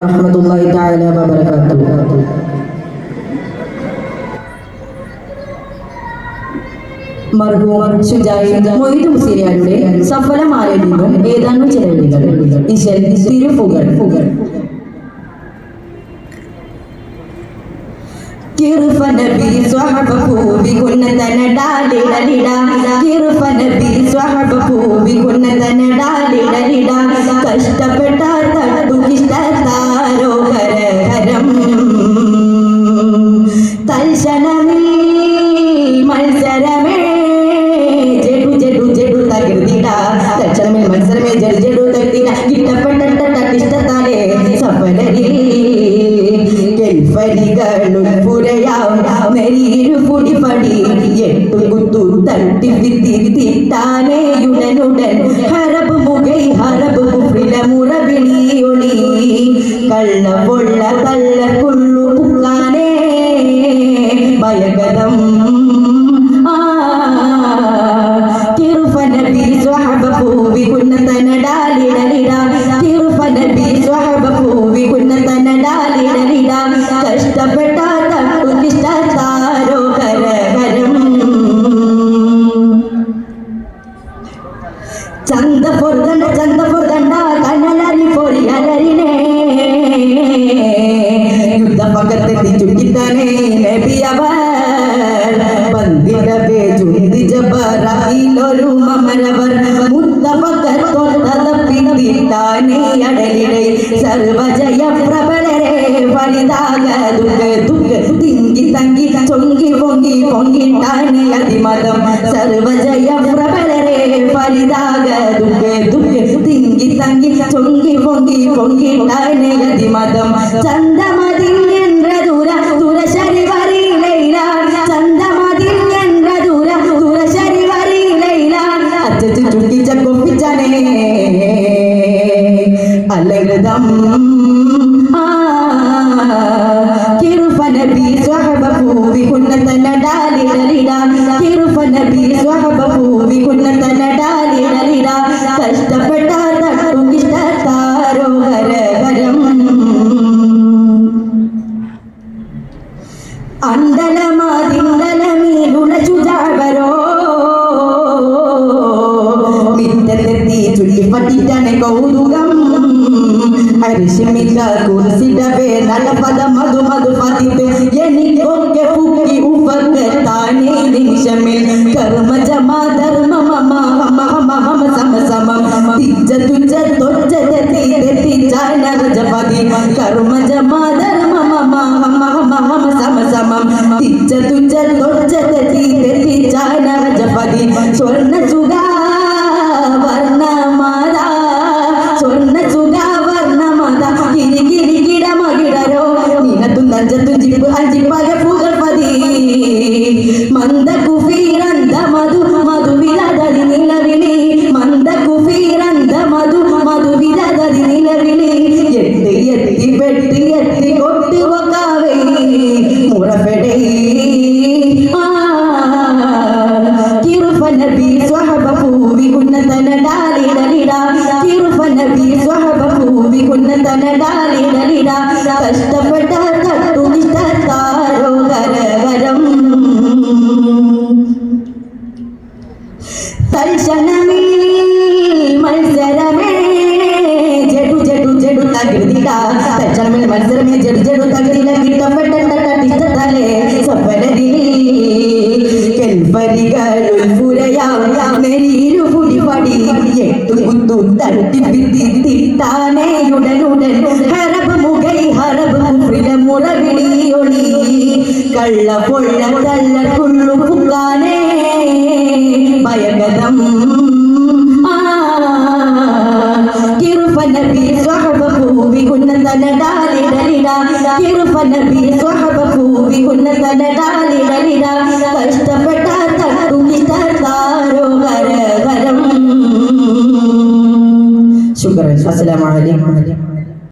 റഹ്മത്തുള്ളാഹി തആല വബറകാതുഹു മർഹൂം ഷുജായി മൊയ്തു മുസ്ലിയാരുടെ സഫലമായ നിന്നും ഏതാനും ചില വരികൾ ഇശൽ തിരുഫുകൾ ഫുകൾ കിറുഫ നബി സ്വഹബഹു ബിഗുന്നതന ഡാലിടലിട കിറുഫ നബി സ്വഹബഹു ബിഗുന്നതന ഡാലിടലിട കഷ്ടപ്പെട്ട തട്ടി വിത്തി തിട്ടാനേയുടനുടൻ ഹരബ് മുഖൈ ഹരബ് കുഫ്രില മുറവിളിയൊളി കള്ള പൊള്ള തള്ള ജബറായിലൊരു മമരവർ മുത്തപകത്തൊട്ടതപ്പിത്താനേ അടലിടை. സർവജയ പ്രബലരെ ഫലിതാക ദുഃഖ ദുഃഖ തിങ്കി തങ്കി ചൊങ്കി പൊങ്കി പൊങ്കിട്ടാനേ അതിമതം. സർവജയ പ്രബലരെ ഫലിതാക ദുഃഖ ദുഃഖ തിങ്കി തങ്കി ചൊങ്കി പൊങ്കി പൊങ്കിട്ടാനേ അതിമതം. ചന്തമതിൽ അലകൃതം കിറുഫനബി സ്വഹബഹു വികുന്നതന ഡാലിടലിട കിറുഫനബി സ്വഹബഹു വികുന്നതന ഡാലിടലിട കഷ്ടപ്പെട്ട തട്ടു ഇഷ്ടത്താരോ ഹരഹരം അണ്ടലമാതിണ്ടലമീലുള്ള ചുജാവരോ മിറ്റത്തെത്തി ചുള്ളിപ്പറ്റിട്ടാണ് കൗതുകം. അരിശമിക്ക കുറിച്ചിടവേ നല്ല പദ മധു മധു പതിത്ത് എനിക്കൊക്കെ പുക്കി ഉപകത്താനേ നിമിഷമിൽ കർമ്മ ജമാ ധർമ്മ മമ ഹമ ഹമ ഹമ സമ സമം തിജ്ജ തുജ്ജ തൊജ്ജ തെത്തി തെത്തി ചാന രജപതി കർമ്മ ജമാ ധർമ്മ മമ ഹമ ഹമ ഹമ സമ സമം തിജ്ജ തുജ്ജ തൊജ്ജ മന്ദ കുഫീരന്ത മധു മധു വിലതരി നിലവിളി മന്ദ കുഫീരന്ത മധു മധു വിലതരി നിലവിളി. എത്തി എത്തി വെട്ടി എത്തി കൊട്ടുവക്കാവേ മുറപ്പെടേ. ആ തിരുഫനബി സ്വഹബഹു വികുന്നതന ഡാലിടലിട തിരുഫനബി സ്വഹബഹു വികുന്നതന ഡാലിടലിട കഷ്ടപ്പെട്ട இருபுடி படி எட்டு குத்து தட்டி பித்தி திட்டானே உடனுடன் ஹரபு முகை ஹரபு முறிட முடவிடி ஒளி கள்ள பொள்ள கள்ள குள்ளு புக்கானே பயகதம் கிருபநபி சொகப பூவி உன்னதன டாலிடலிடா கிருபநபி சொகப பூவி உன்னதன